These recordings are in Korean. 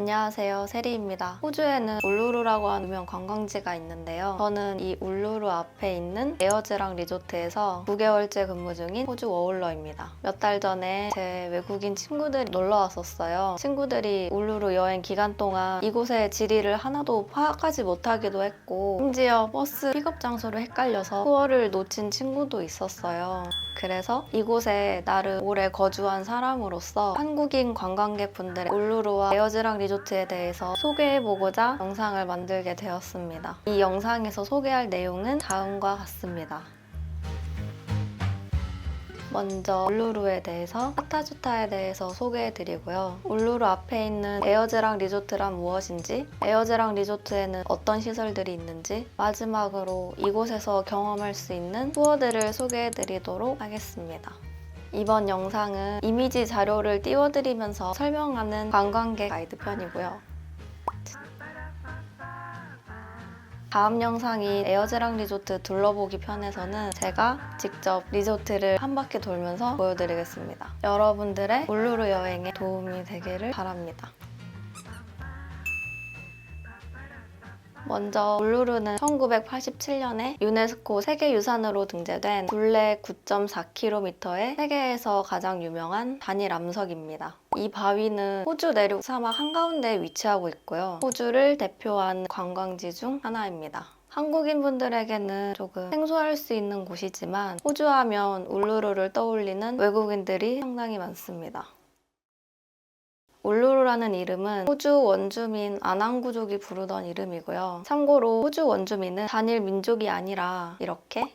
안녕하세요. 세리입니다. 호주에는 울루루라고 하는 유명 관광지가 있는데요. 저는 이 울루루 앞에 있는 에어즈랑 리조트에서 9개월째 근무 중인 호주 워홀러입니다. 몇 달 전에 제 외국인 친구들이 놀러 왔었어요. 친구들이 울루루 여행 기간 동안 이곳의 지리를 하나도 파악하지 못하기도 했고 심지어 버스 픽업 장소를 헷갈려서 투어를 놓친 친구도 있었어요 그래서 이곳에 나를 오래 거주한 사람으로서 한국인 관광객분들의 울루루와 에어즈랑 리조트에 대해서 소개해보고자 영상을 만들게 되었습니다. 이 영상에서 소개할 내용은 다음과 같습니다. 먼저 울루루에 대해서 카타주타에 대해서 소개해드리고요. 울루루 앞에 있는 에어즈랑 리조트란 무엇인지, 에어즈랑 리조트에는 어떤 시설들이 있는지, 마지막으로 이곳에서 경험할 수 있는 투어들을 소개해드리도록 하겠습니다. 이번 영상은 이미지 자료를 띄워드리면서 설명하는 관광객 가이드 편이고요. 다음 영상인 에어즈랑 리조트 둘러보기 편에서는 제가 직접 리조트를 한 바퀴 돌면서 보여드리겠습니다. 여러분들의 울루루 여행에 도움이 되기를 바랍니다. 먼저 울루루는 1987년에 유네스코 세계유산으로 등재된 굴레 9.4km의 세계에서 가장 유명한 단일 암석입니다. 이 바위는 호주 내륙 사막 한가운데에 위치하고 있고요. 호주를 대표하는 관광지 중 하나입니다. 한국인 분들에게는 조금 생소할 수 있는 곳이지만 호주 하면 울루루를 떠올리는 외국인들이 상당히 많습니다. 울루루라는 이름은 호주 원주민 아낭구족이 부르던 이름이고요. 참고로 호주 원주민은 단일 민족이 아니라 이렇게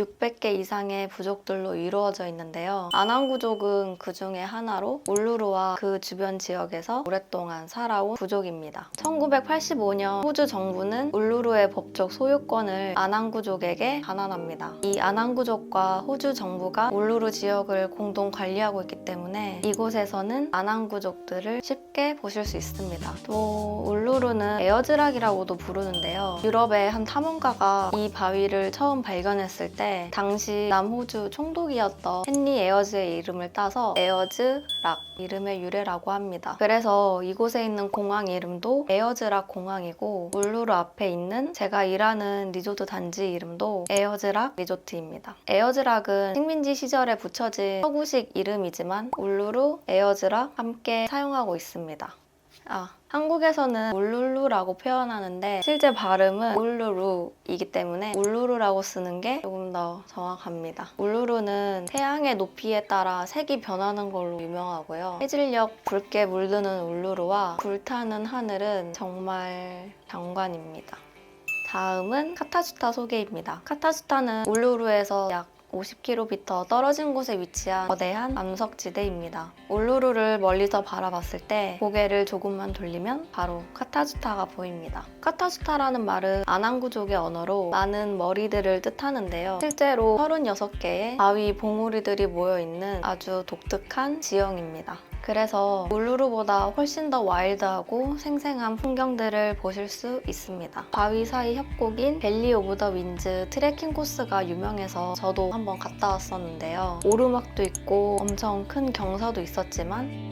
600개 이상의 부족들로 이루어져 있는데요. 아낭구족은 그 중에 하나로 울루루와 그 주변 지역에서 오랫동안 살아온 부족입니다. 1985년 호주 정부는 울루루의 법적 소유권을 아낭구족에게 반환합니다. 이 아낭구족과 호주 정부가 울루루 지역을 공동 관리하고 있기 때문에 이곳에서는 아낭구족들을 쉽게 보실 수 있습니다. 또 울루루는 에어즈락이라고도 부르는데요. 유럽의 한 탐험가가 이 바위를 처음 발견했을 때 당시 남호주 총독이었던 헨리 에어즈의 이름을 따서 에어즈 락 이름의 유래라고 합니다. 그래서 이곳에 있는 공항 이름도 에어즈락 공항이고 울루루 앞에 있는 제가 일하는 리조트 단지 이름도 에어즈락 리조트입니다. 에어즈락은 식민지 시절에 붙여진 서구식 이름이지만 울루루, 에어즈락 함께 사용하고 있습니다. 아, 한국에서는 울룰루라고 표현하는데 실제 발음은 울루루이기 때문에 울루루라고 쓰는 게 조금 더 정확합니다. 울루루는 태양의 높이에 따라 색이 변하는 걸로 유명하고요. 해질녘 붉게 물드는 울루루와 불타는 하늘은 정말 장관입니다. 다음은 카타주타 소개입니다. 카타주타는 울루루에서 약 50km 떨어진 곳에 위치한 거대한 암석지대입니다. 울루루를 멀리서 바라봤을 때 고개를 조금만 돌리면 바로 카타주타가 보입니다. 카타주타라는 말은 아낭구족의 언어로 많은 머리들을 뜻하는데요. 실제로 36개의 바위 봉우리들이 모여있는 아주 독특한 지형입니다. 그래서 울루루보다 훨씬 더 와일드하고 생생한 풍경들을 보실 수 있습니다. 바위 사이 협곡인 밸리 오브 더 윈즈 트레킹 코스가 유명해서 저도 한번 갔다 왔었는데요. 오르막도 있고 엄청 큰 경사도 있었지만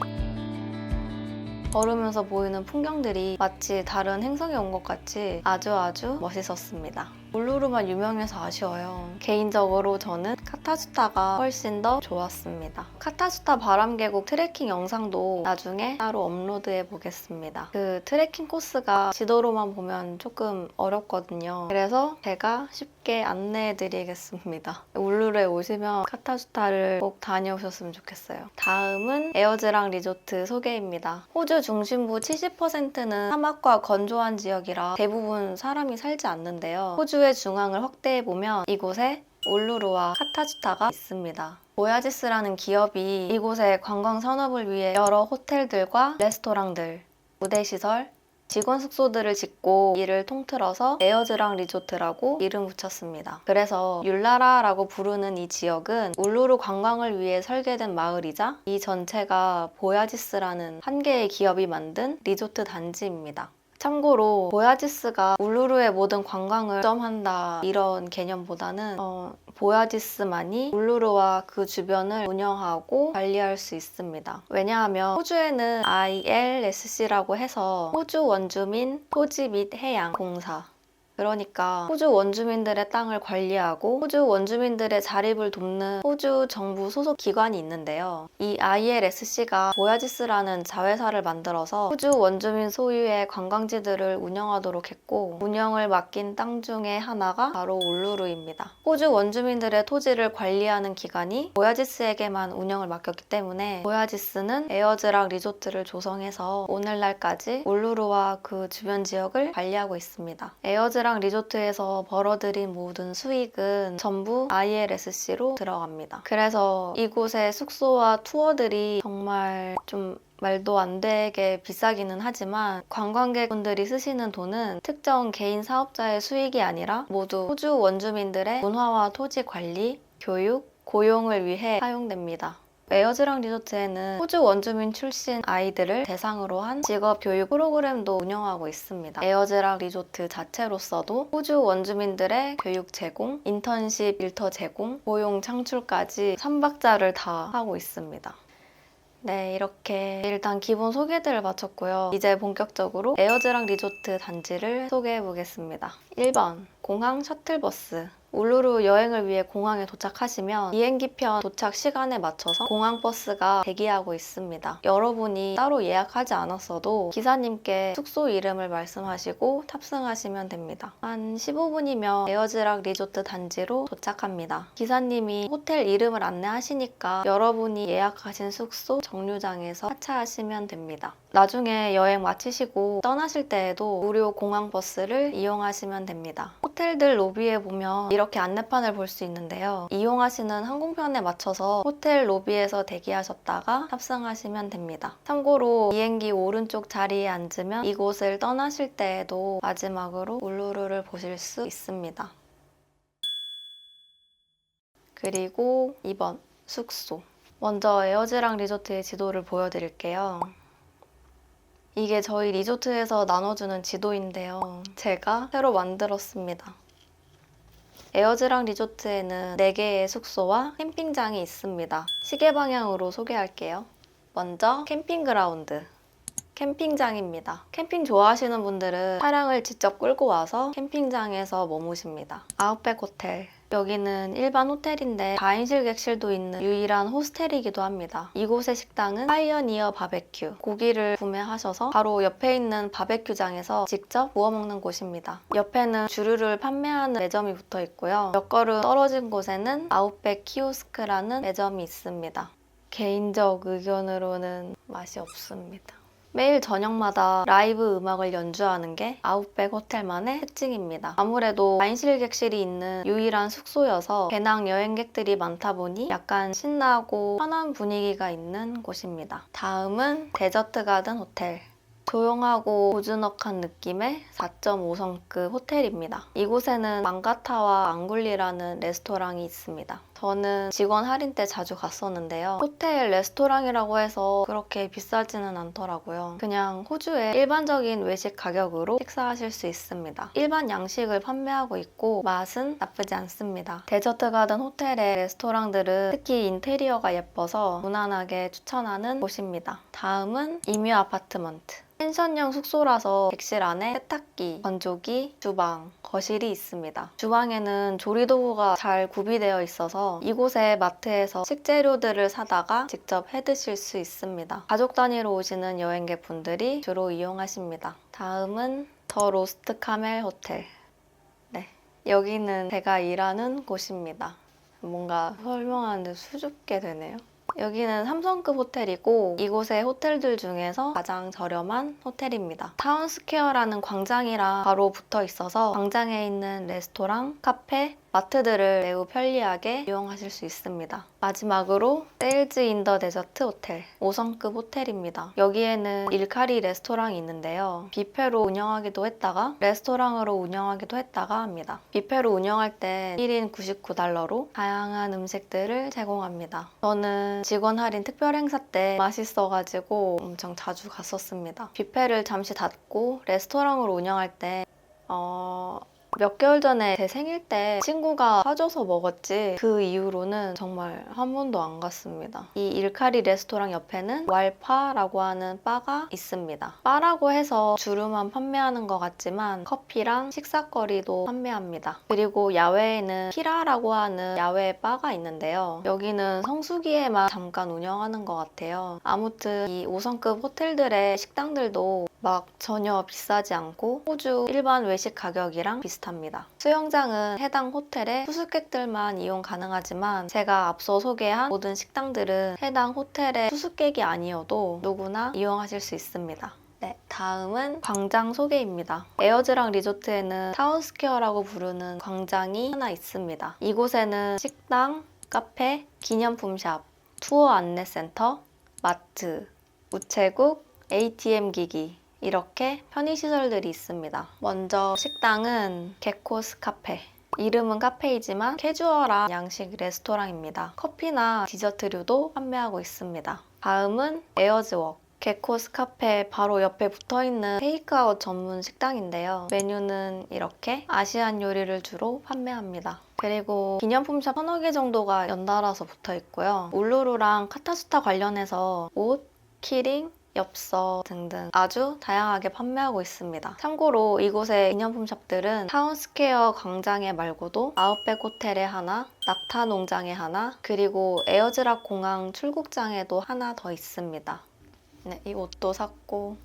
걸으면서 보이는 풍경들이 마치 다른 행성에 온 것 같이 아주 아주 멋있었습니다. 울루루만 유명해서 아쉬워요. 개인적으로 저는 카타주타가 훨씬 더 좋았습니다. 카타주타 바람계곡 트레킹 영상도 나중에 따로 업로드해 보겠습니다. 그 트레킹 코스가 지도로만 보면 조금 어렵거든요. 그래서 제가 쉽게 안내해 드리겠습니다. 울루루에 오시면 카타주타를 꼭 다녀오셨으면 좋겠어요. 다음은 에어즈랑 리조트 소개입니다. 호주 중심부 70%는 사막과 건조한 지역이라 대부분 사람이 살지 않는데요. 호주 의 중앙을 확대해 보면 이곳에 울루루와 카타주타가 있습니다. 보야지스라는 기업이 이곳의 관광 산업을 위해 여러 호텔들과 레스토랑들, 무대 시설, 직원 숙소들을 짓고 이를 통틀어서 에어즈랑 리조트라고 이름 붙였습니다. 그래서 율라라라고 부르는 이 지역은 울루루 관광을 위해 설계된 마을이자 이 전체가 보야지스라는 한 개의 기업이 만든 리조트 단지입니다. 참고로 보야지스가 울루루의 모든 관광을 점한다 이런 개념보다는 어, 보야지스만이 울루루와 그 주변을 운영하고 관리할 수 있습니다. 왜냐하면 호주에는 ILSC라고 해서 호주 원주민 토지 및 해양 공사 그러니까 호주 원주민들의 땅을 관리하고 호주 원주민들의 자립을 돕는 호주 정부 소속 기관이 있는데요. 이 ILSC가 보야지스라는 자회사를 만들어서 호주 원주민 소유의 관광지들을 운영하도록 했고 운영을 맡긴 땅 중에 하나가 바로 울루루입니다. 호주 원주민들의 토지를 관리하는 기관이 보야지스에게만 운영을 맡겼기 때문에 보야지스는 에어즈락 리조트를 조성해서 오늘날까지 울루루와 그 주변 지역을 관리하고 있습니다. 에어즈락 리조트에서 벌어들인 모든 수익은 전부 ILSC로 들어갑니다. 그래서 이곳의 숙소와 투어들이 정말 좀 말도 안 되게 비싸기는 하지만 관광객분들이 쓰시는 돈은 특정 개인 사업자의 수익이 아니라 모두 호주 원주민들의 문화와 토지 관리, 교육, 고용을 위해 사용됩니다. 에어즈랑 리조트에는 호주 원주민 출신 아이들을 대상으로 한 직업 교육 프로그램도 운영하고 있습니다. 에어즈락 리조트 자체로서도 호주 원주민들의 교육 제공, 인턴십 일터 제공, 고용 창출까지 3박자를 다 하고 있습니다. 네, 이렇게 일단 기본 소개들을 마쳤고요. 이제 본격적으로 에어즈랑 리조트 단지를 소개해 보겠습니다. 1번, 공항 셔틀버스. 울루루 여행을 위해 공항에 도착하시면 비행기편 도착 시간에 맞춰서 공항 버스가 대기하고 있습니다. 여러분이 따로 예약하지 않았어도 기사님께 숙소 이름을 말씀하시고 탑승하시면 됩니다. 한 15분이면 에어즈락 리조트 단지로 도착합니다. 기사님이 호텔 이름을 안내하시니까 여러분이 예약하신 숙소 정류장에서 하차하시면 됩니다. 나중에 여행 마치시고 떠나실 때에도 무료 공항 버스를 이용하시면 됩니다. 호텔들 로비에 보면 이렇게 안내판을 볼 수 있는데요. 이용하시는 항공편에 맞춰서 호텔 로비에서 대기하셨다가 탑승하시면 됩니다. 참고로 비행기 오른쪽 자리에 앉으면 이곳을 떠나실 때에도 마지막으로 울루루를 보실 수 있습니다. 그리고 2번 숙소. 먼저 에어즈랑 리조트의 지도를 보여드릴게요. 이게 저희 리조트에서 나눠주는 지도인데요. 제가 새로 만들었습니다. 에어즈랑 리조트에는 4개의 숙소와 캠핑장이 있습니다. 시계 방향으로 소개할게요. 먼저 캠핑 그라운드. 캠핑장입니다. 캠핑 좋아하시는 분들은 차량을 직접 끌고 와서 캠핑장에서 머무십니다. 아웃백 호텔. 여기는 일반 호텔인데 4인실 객실도 있는 유일한 호스텔이기도 합니다. 이곳의 식당은 파이어니어 바베큐. 고기를 구매하셔서 바로 옆에 있는 바베큐장에서 직접 구워 먹는 곳입니다. 옆에는 주류를 판매하는 매점이 붙어 있고요. 몇 걸음 떨어진 곳에는 아웃백 키오스크라는 매점이 있습니다. 개인적 의견으로는 맛이 없습니다. 매일 저녁마다 라이브 음악을 연주하는 게 아웃백 호텔만의 특징입니다. 아무래도 4인실 객실이 있는 유일한 숙소여서 배낭 여행객들이 많다 보니 약간 신나고 편한 분위기가 있는 곳입니다. 다음은 데저트 가든 호텔. 조용하고 고즈넉한 느낌의 4.5성급 호텔입니다. 이곳에는 망가타와 앙굴리라는 레스토랑이 있습니다. 저는 직원 할인 때 자주 갔었는데요. 호텔 레스토랑이라고 해서 그렇게 비싸지는 않더라고요. 그냥 호주의 일반적인 외식 가격으로 식사하실 수 있습니다. 일반 양식을 판매하고 있고 맛은 나쁘지 않습니다. 데저트 가든 호텔의 레스토랑들은 특히 인테리어가 예뻐서 무난하게 추천하는 곳입니다. 다음은 이뮤 아파트먼트. 펜션형 숙소라서 객실 안에 세탁기, 건조기, 주방, 거실이 있습니다. 주방에는 조리도구가 잘 구비되어 있어서 이곳의 마트에서 식재료들을 사다가 직접 해 드실 수 있습니다. 가족 단위로 오시는 여행객 분들이 주로 이용하십니다. 다음은 더 로스트 카멜 호텔. 네. 여기는 제가 일하는 곳입니다. 뭔가 설명하는데 수줍게 되네요. 여기는 3성급 호텔이고 이곳의 호텔들 중에서 가장 저렴한 호텔입니다. 타운스퀘어라는 광장이랑 바로 붙어 있어서 광장에 있는 레스토랑, 카페, 마트들을 매우 편리하게 이용하실 수 있습니다. 마지막으로 세일즈 인더 데저트 호텔 5성급 호텔입니다. 여기에는 일카리 레스토랑이 있는데요. 뷔페로 운영하기도 했다가 레스토랑으로 운영하기도 했다가 합니다. 뷔페로 운영할 때 1인 99달러로 다양한 음식들을 제공합니다. 저는 직원 할인 특별 행사 때 맛있어가지고 엄청 자주 갔었습니다. 뷔페를 잠시 닫고 레스토랑으로 운영할 때 어, 몇 개월 전에 제 생일 때 친구가 사줘서 먹었지 그 이후로는 정말 한 번도 안 갔습니다. 이 일카리 레스토랑 옆에는 왈파라고 하는 바가 있습니다. 바라고 해서 주류만 판매하는 것 같지만 커피랑 식사거리도 판매합니다. 그리고 야외에는 키라라고 하는 야외 바가 있는데요. 여기는 성수기에만 잠깐 운영하는 것 같아요. 아무튼 이 5성급 호텔들의 식당들도 막 전혀 비싸지 않고 호주 일반 외식 가격이랑 비슷합니다. 수영장은 해당 호텔의 투숙객들만 이용 가능하지만 제가 앞서 소개한 모든 식당들은 해당 호텔의 투숙객이 아니어도 누구나 이용하실 수 있습니다. 네, 다음은 광장 소개입니다. 에어즈랑 리조트에는 타운스퀘어라고 부르는 광장이 하나 있습니다. 이곳에는 식당, 카페, 기념품샵, 투어 안내센터, 마트, 우체국, ATM 기기, 이렇게 편의시설들이 있습니다. 먼저 식당은 게코스 카페. 이름은 카페이지만 캐주얼한 양식 레스토랑입니다. 커피나 디저트류도 판매하고 있습니다. 다음은 에어즈웍. 게코스 카페 바로 옆에 붙어 있는 테이크아웃 전문 식당인데요. 메뉴는 이렇게 아시안 요리를 주로 판매합니다. 그리고 기념품샵 서너 개 정도가 연달아서 붙어 있고요. 울루루랑 카타스타 관련해서 옷, 키링, 엽서 등등 아주 다양하게 판매하고 있습니다. 참고로 이곳의 기념품 샵들은 타운스퀘어 광장에 말고도 아웃백 호텔에 하나, 낙타 농장에 하나, 그리고 에어즈락 공항 출국장에도 하나 더 있습니다. 네, 이 옷도 샀고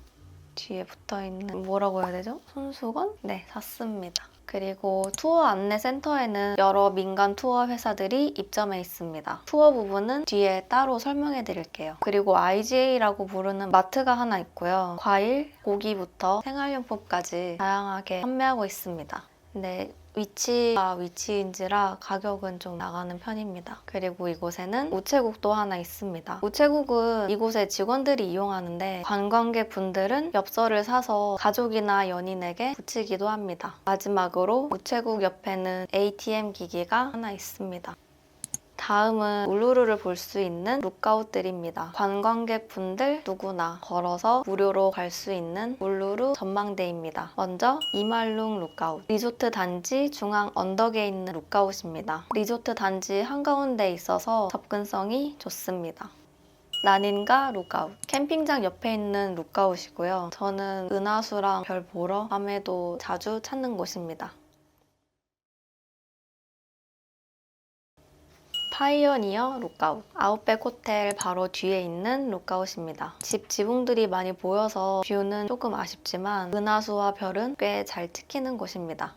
뒤에 붙어 있는 뭐라고 해야 되죠? 손수건? 네, 샀습니다. 그리고 투어 안내 센터에는 여러 민간 투어 회사들이 입점해 있습니다. 투어 부분은 뒤에 따로 설명해 드릴게요. 그리고 IGA라고 부르는 마트가 하나 있고요. 과일, 고기부터 생활용품까지 다양하게 판매하고 있습니다. 근데 위치가 위치인지라 가격은 좀 나가는 편입니다. 그리고 이곳에는 우체국도 하나 있습니다. 우체국은 이곳에 직원들이 이용하는데 관광객 분들은 엽서를 사서 가족이나 연인에게 붙이기도 합니다. 마지막으로 우체국 옆에는 ATM 기기가 하나 있습니다. 다음은 울루루를 볼 수 있는 룩아웃들입니다. 관광객 분들 누구나 걸어서 무료로 갈 수 있는 울루루 전망대입니다. 먼저 이말룽 룩아웃. 리조트 단지 중앙 언덕에 있는 룩아웃입니다. 리조트 단지 한가운데 있어서 접근성이 좋습니다. 나닌가 룩아웃. 캠핑장 옆에 있는 룩아웃이고요. 저는 은하수랑 별 보러 밤에도 자주 찾는 곳입니다. 파이어니어 룩아웃. 아웃백 호텔 바로 뒤에 있는 룩아웃입니다. 집 지붕들이 많이 보여서 뷰는 조금 아쉽지만 은하수와 별은 꽤 잘 찍히는 곳입니다.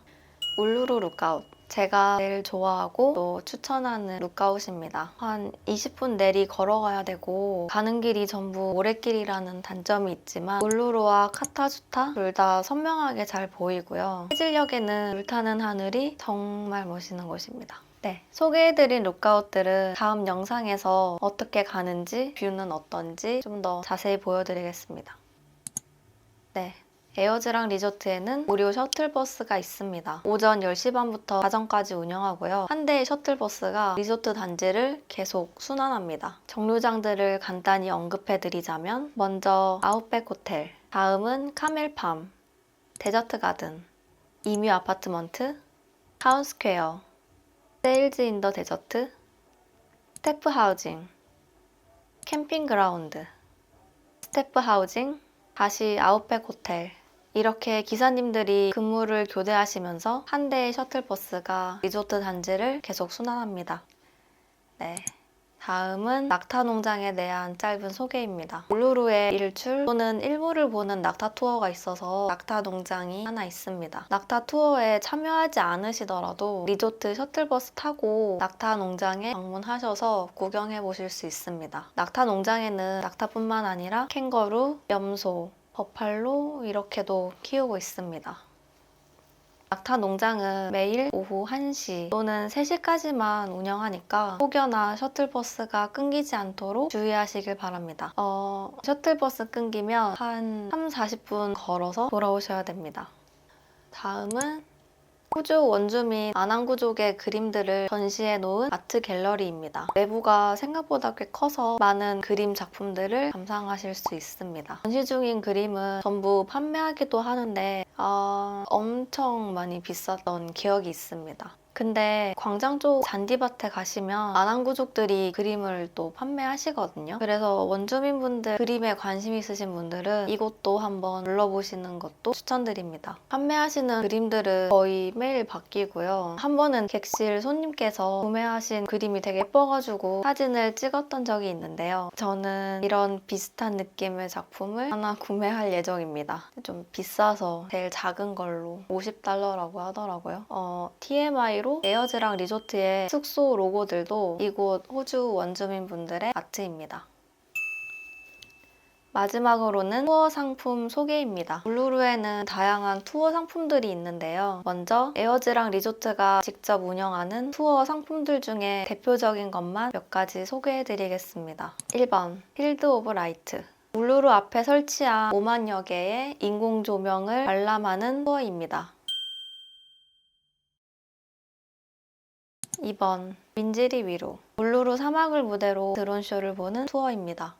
울루루 룩아웃. 제가 제일 좋아하고 또 추천하는 룩아웃입니다. 한 20분 내리 걸어가야 되고 가는 길이 전부 모래길이라는 단점이 있지만 울루루와 카타주타 둘 다 선명하게 잘 보이고요. 해질녘에는 불타는 하늘이 정말 멋있는 곳입니다. 네, 소개해드린 룩아웃들은 다음 영상에서 어떻게 가는지, 뷰는 어떤지 좀 더 자세히 보여드리겠습니다. 네, 에어즈랑 리조트에는 무료 셔틀버스가 있습니다. 오전 10시 반부터 자정까지 운영하고요. 한 대의 셔틀버스가 리조트 단지를 계속 순환합니다. 정류장들을 간단히 언급해드리자면 먼저 아웃백 호텔, 다음은 카멜팜, 데저트 가든, 이뮤 아파트먼트, 타운스퀘어, 세일즈 인 더 데저트, 스태프 하우징, 캠핑 그라운드, 스태프 하우징, 다시 아웃백 호텔. 이렇게 기사님들이 근무를 교대하시면서 한 대의 셔틀버스가 리조트 단지를 계속 순환합니다. 네. 다음은 낙타 농장에 대한 짧은 소개입니다. 울루루의 일출 또는 일부를 보는 낙타 투어가 있어서 낙타 농장이 하나 있습니다. 낙타 투어에 참여하지 않으시더라도 리조트 셔틀버스 타고 낙타 농장에 방문하셔서 구경해 보실 수 있습니다. 낙타 농장에는 낙타뿐만 아니라 캥거루, 염소, 버팔로 이렇게도 키우고 있습니다. 낙타 농장은 매일 오후 1시 또는 3시까지만 운영하니까 혹여나 셔틀버스가 끊기지 않도록 주의하시길 바랍니다. 어, 셔틀버스 끊기면 한 3, 40분 걸어서 돌아오셔야 됩니다. 다음은 호주 원주민 아난구족의 그림들을 전시해 놓은 아트 갤러리입니다. 내부가 생각보다 꽤 커서 많은 그림 작품들을 감상하실 수 있습니다. 전시 중인 그림은 전부 판매하기도 하는데 아, 엄청 많이 비쌌던 기억이 있습니다. 근데 광장 쪽 잔디밭에 가시면 아난구족들이 그림을 또 판매하시거든요. 그래서 원주민분들 그림에 관심 있으신 분들은 이곳도 한번 눌러보시는 것도 추천드립니다. 판매하시는 그림들은 거의 매일 바뀌고요. 한 번은 객실 손님께서 구매하신 그림이 되게 예뻐가지고 사진을 찍었던 적이 있는데요. 저는 이런 비슷한 느낌의 작품을 하나 구매할 예정입니다. 좀 비싸서 제일 작은 걸로 50달러라고 하더라고요. 어, TMI로 에어즈랑 리조트의 숙소 로고들도 이곳 호주 원주민 분들의 아트입니다. 마지막으로는 투어 상품 소개입니다. 울루루에는 다양한 투어 상품들이 있는데요. 먼저 에어즈랑 리조트가 직접 운영하는 투어 상품들 중에 대표적인 것만 몇 가지 소개해드리겠습니다. 1번 필드 오브 라이트 울루루 앞에 설치한 5만여 개의 인공 조명을 관람하는 투어입니다. 2번 민지리 위로 울루루 사막을 무대로 드론쇼를 보는 투어입니다.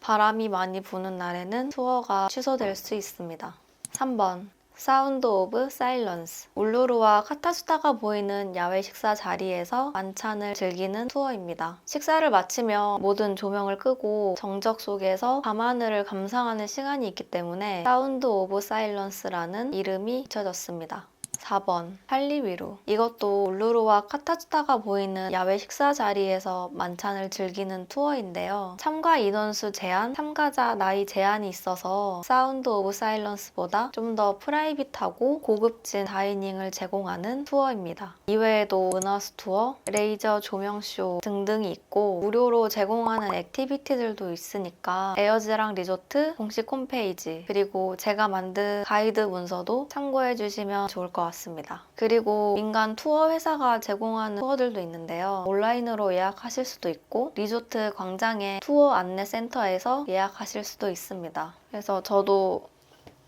바람이 많이 부는 날에는 투어가 취소될 수 있습니다. 3번 사운드 오브 사일런스 울루루와 카타수타가 보이는 야외 식사 자리에서 만찬을 즐기는 투어입니다. 식사를 마치며 모든 조명을 끄고 정적 속에서 밤하늘을 감상하는 시간이 있기 때문에 사운드 오브 사일런스라는 이름이 붙여졌습니다. 4번 할리 위로 이것도 울루루와 카타츠타가 보이는 야외 식사 자리에서 만찬을 즐기는 투어인데요. 참가 인원수 제한, 참가자 나이 제한이 있어서 사운드 오브 사일런스보다 좀 더 프라이빗하고 고급진 다이닝을 제공하는 투어입니다. 이외에도 은하수 투어, 레이저 조명쇼 등등이 있고 무료로 제공하는 액티비티들도 있으니까 에어즈랑 리조트 공식 홈페이지 그리고 제가 만든 가이드 문서도 참고해 주시면 좋을 것 같습니다. 그리고 민간 투어 회사가 제공하는 투어들도 있는데요. 온라인으로 예약하실 수도 있고 리조트 광장의 투어 안내 센터에서 예약하실 수도 있습니다. 그래서 저도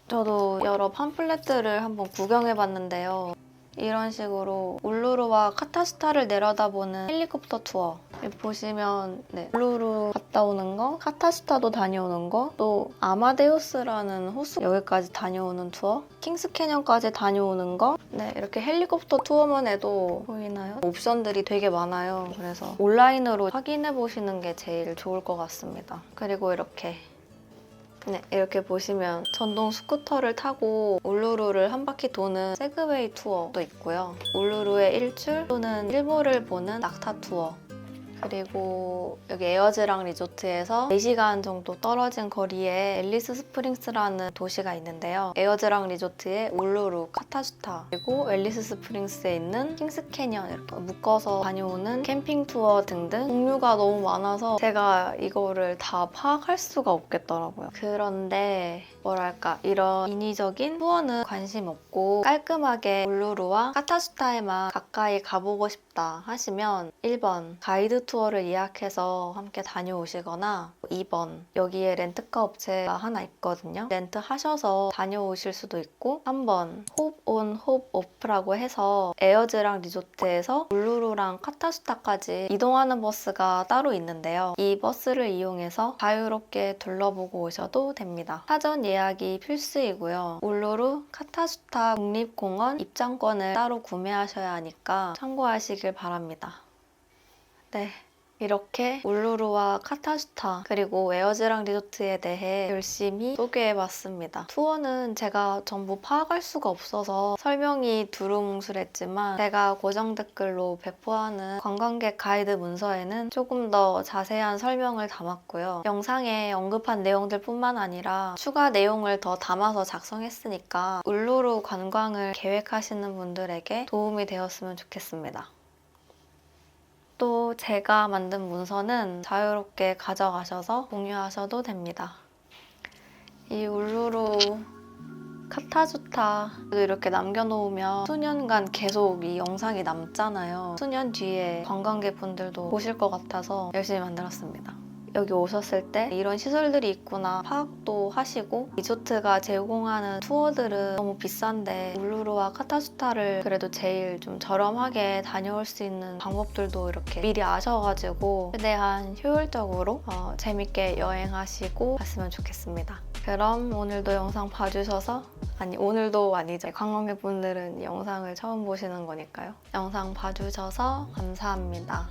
저도 여러 팜플렛들을 한번 구경해 봤는데요. 이런 식으로 울루루와 카타스타를 내려다보는 헬리콥터 투어 보시면 네, 울루루 갔다 오는 거, 카타스타도 다녀오는 거, 또 아마데우스라는 호수 여기까지 다녀오는 투어, 킹스 캐년까지 다녀오는 거, 네 이렇게 헬리콥터 투어만 해도 보이나요? 옵션들이 되게 많아요. 그래서 온라인으로 확인해 보시는 게 제일 좋을 것 같습니다. 그리고 이렇게 네, 이렇게 보시면 전동 스쿠터를 타고 울루루를 한 바퀴 도는 세그웨이 투어도 있고요. 울루루의 일출 또는 일몰을 보는 낙타 투어. 그리고 여기 에어즈랑 리조트에서 4시간 정도 떨어진 거리에 앨리스 스프링스라는 도시가 있는데요. 에어즈랑 리조트의 울루루, 카타슈타 그리고 앨리스 스프링스에 있는 킹스 캐년 이렇게 묶어서 다녀오는 캠핑 투어 등등 종류가 너무 많아서 제가 이거를 다 파악할 수가 없겠더라고요. 그런데 뭐랄까 이런 인위적인 투어는 관심 없고 깔끔하게 울루루와 카타슈타에만 가까이 가보고 싶 다 하시면 1번 가이드 투어를 예약해서 함께 다녀오시거나 2번 여기에 렌트카 업체가 하나 있거든요. 렌트 하셔서 다녀오실 수도 있고 3번 홉온 홉 오프라고 해서 에어즈랑 리조트에서 울루루랑 카타슈타까지 이동하는 버스가 따로 있는데요. 이 버스를 이용해서 자유롭게 둘러보고 오셔도 됩니다. 사전 예약이 필수이고요. 울루루 카타슈타 국립공원 입장권을 따로 구매하셔야 하니까 참고하시길 바랍니다. 네. 이렇게 울루루와 카타슈타 그리고 에어즈랑 리조트에 대해 열심히 소개해봤습니다. 투어는 제가 전부 파악할 수가 없어서 설명이 두루뭉술했지만 제가 고정 댓글로 배포하는 관광객 가이드 문서에는 조금 더 자세한 설명을 담았고요. 영상에 언급한 내용들 뿐만 아니라 추가 내용을 더 담아서 작성했으니까 울루루 관광을 계획하시는 분들에게 도움이 되었으면 좋겠습니다. 또 제가 만든 문서는 자유롭게 가져가셔서 공유하셔도 됩니다. 이 울루루 카타주타 이렇게 남겨놓으면 수년간 계속 이 영상이 남잖아요. 수년 뒤에 관광객분들도 보실 것 같아서 열심히 만들었습니다. 여기 오셨을 때 이런 시설들이 있구나 파악도 하시고 리조트가 제공하는 투어들은 너무 비싼데 울루루와 카타수타를 그래도 제일 좀 저렴하게 다녀올 수 있는 방법들도 이렇게 미리 아셔가지고 최대한 효율적으로 어, 재밌게 여행하시고 갔으면 좋겠습니다. 그럼 오늘도 영상 봐주셔서 아니 오늘도 아니죠. 관광객분들은 이 영상을 처음 보시는 거니까요. 영상 봐주셔서 감사합니다